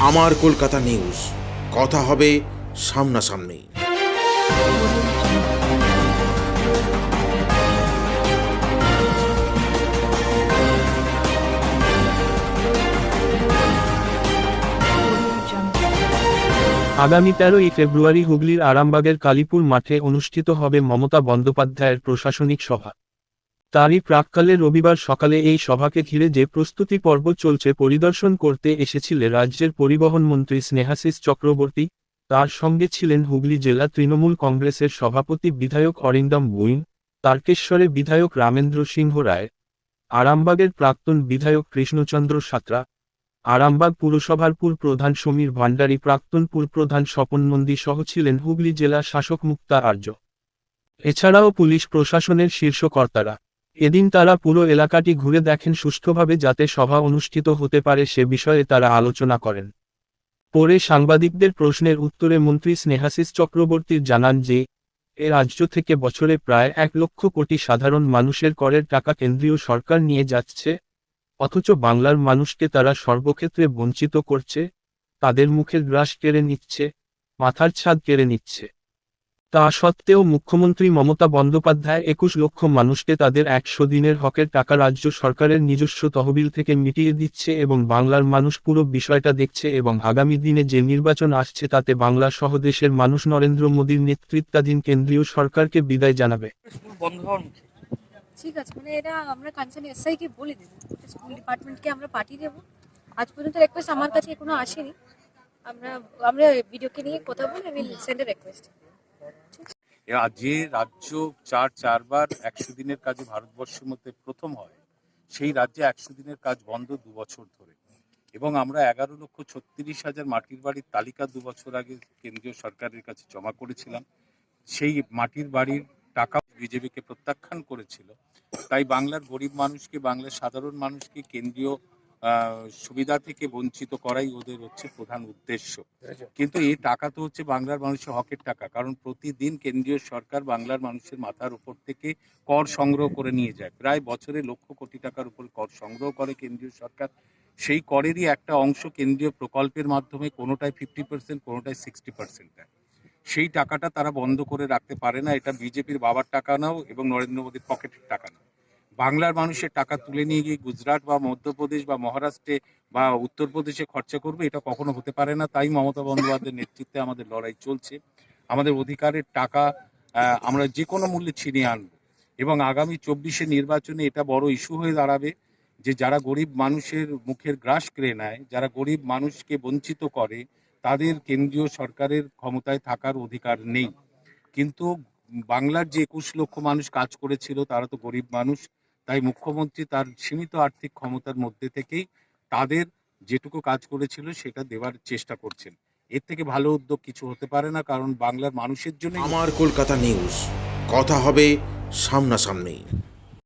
আমার কলকাতা নিউজ। কথা হবে সামনাসামনি। আগামী তেরোই ফেব্রুয়ারি হুগলির আরামবাগের কালীপুর মাঠে অনুষ্ঠিত হবে মমতা বন্দ্যোপাধ্যায়ের প্রশাসনিক সভা। তারই প্রাককালে রবিবার সকালে এই সভাকে ঘিরে যে প্রস্তুতি পর্ব চলছে পরিদর্শন করতে এসেছিলেন রাজ্যের পরিবহন মন্ত্রী স্নেহাশিস চক্রবর্তী, তার সঙ্গে ছিলেন হুগলি জেলা তৃণমূল কংগ্রেসের সভাপতি বিধায়ক অরিন্দম বুইন তারকেশ্বরে বিধায়ক রামেন্দ্র সিংহ রায়, আরামবাগের প্রাক্তন বিধায়ক কৃষ্ণচন্দ্র সাঁতরা, আরামবাগ পুরসভার পুর প্রধান সমীর ভান্ডারী প্রাক্তন পুর প্রধান স্বপন নন্দী সহ ছিলেন হুগলি জেলা শাসক মুক্তা আর্য। এছাড়াও পুলিশ প্রশাসনের শীর্ষ কর্তারা এদিন তারা পুরো এলাকাটি ঘুরে দেখেন সুষ্ঠুভাবে যাতে সভা অনুষ্ঠিত হতে পারে সে বিষয়ে তারা আলোচনা করেন। পরে সাংবাদিকদের প্রশ্নের উত্তরে মন্ত্রী স্নেহাশিস চক্রবর্তী জানান যে, এ রাজ্য থেকে বছরে প্রায় এক লক্ষ কোটি সাধারণ মানুষের করের টাকা কেন্দ্রীয় সরকার নিয়ে যাচ্ছে, অথচ বাংলার মানুষকে তারা সর্বক্ষেত্রে বঞ্চিত করছে, তাদের মুখের গ্রাস কেড়ে নিচ্ছে, মাথার ছাদ কেড়ে নিচ্ছে। তা সত্ত্বেও মুখ্যমন্ত্রী মমতা বন্দ্যোপাধ্যায় একুশ লক্ষ মানুষকে তাদের একশো দিনের হকের টাকা রাজ্য সরকারের নিজস্ব তহবিল থেকে মিটিয়ে দিচ্ছে এবং বাংলার মানুষ পুরো বিষয়টা দেখছে এবং আগামী দিনে যে নির্বাচন আসছে তাতে বাংলা সহ দেশের মানুষ নরেন্দ্র মোদীর নেতৃত্বাধীন কেন্দ্রীয় সরকারকে বিদায় জানাবে। ঠিক আছে মানে এটা আমরা কাঞ্চন এসআইকে বলে দেবো স্কুল ডিপার্টমেন্টকে আমরা পাঠিয়ে দেবো। আজ পর্যন্ত রিকোয়েস্ট আমার কাছে এখনও আসেনি। আমরা আমরা ভিডিওকে নিয়ে কথা বলে সেন্ড রিকোয়েস্ট যে রাজ্য চার চারবার একশো দিনের কাজে ভারতবর্ষের মধ্যে প্রথম হয়, সেই রাজ্যে একশো দিনের কাজ বন্ধ দু বছর ধরে। এবং আমরা এগারো লক্ষ ছত্রিশ হাজার মাটির বাড়ির তালিকা দু বছর আগে কেন্দ্রীয় সরকারের কাছে জমা করেছিলাম। সেই মাটির বাড়ির টাকা বিজেপিকে প্রত্যাখ্যান করেছিল। তাই বাংলার গরিব মানুষকে, বাংলার সাধারণ মানুষকে কেন্দ্রীয় সুবিধা থেকে বঞ্চিত করাই ওদের হচ্ছে প্রধান উদ্দেশ্য। কিন্তু এই টাকা তো হচ্ছে বাংলার মানুষের হকের টাকা। কারণ প্রতিদিন কেন্দ্রীয় সরকার বাংলার মানুষের মাথার উপর থেকে কর সংগ্রহ করে নিয়ে যায়। প্রায় বছরে লক্ষ কোটি টাকার উপর কর সংগ্রহ করে কেন্দ্রীয় সরকার। সেই করেরই একটা অংশ কেন্দ্রীয় প্রকল্পের মাধ্যমে কোনোটায় ফিফটি পার্সেন্ট কোনোটায় সিক্সটি পার্সেন্ট দেয়। সেই টাকাটা তারা বন্ধ করে রাখতে পারে না। এটা বিজেপির বাবার টাকা নাও এবং নরেন্দ্র মোদীর পকেটের টাকা নাও। বাংলার মানুষের টাকা তুলে নিয়ে গিয়ে গুজরাট বা মধ্যপ্রদেশ বা মহারাষ্ট্রে বা উত্তরপ্রদেশে খরচা করবে, এটা কখনো হতে পারে না। তাই মমতা বন্দ্যোপাধ্যায়ের নেতৃত্বে আমাদের লড়াই চলছে। আমাদের অধিকারের টাকা আমরা যে কোনো মূল্যে ছিনিয়ে আনব। এবং আগামী চব্বিশে নির্বাচনে এটা বড় ইস্যু হয়ে দাঁড়াবে যে যারা গরিব মানুষের মুখের গ্রাস কেড়ে নেয়, যারা গরিব মানুষকে বঞ্চিত করে, তাদের কেন্দ্রীয় সরকারের ক্ষমতায় থাকার অধিকার নেই। কিন্তু বাংলার যে একুশ লক্ষ মানুষ কাজ করেছিল, তারা তো গরিব মানুষ। তাই মুখ্যমন্ত্রী তার সীমিত আর্থিক ক্ষমতার মধ্যে থেকেই তাদের যেটুকু কাজ করেছিল সেটা দেওয়ার চেষ্টা করছেন। এর থেকে ভালো উদ্যোগ কিছু হতে পারে না, কারণ বাংলার মানুষের জন্য আমার কলকাতা নিউজ কথা হবে সামনাসামনি।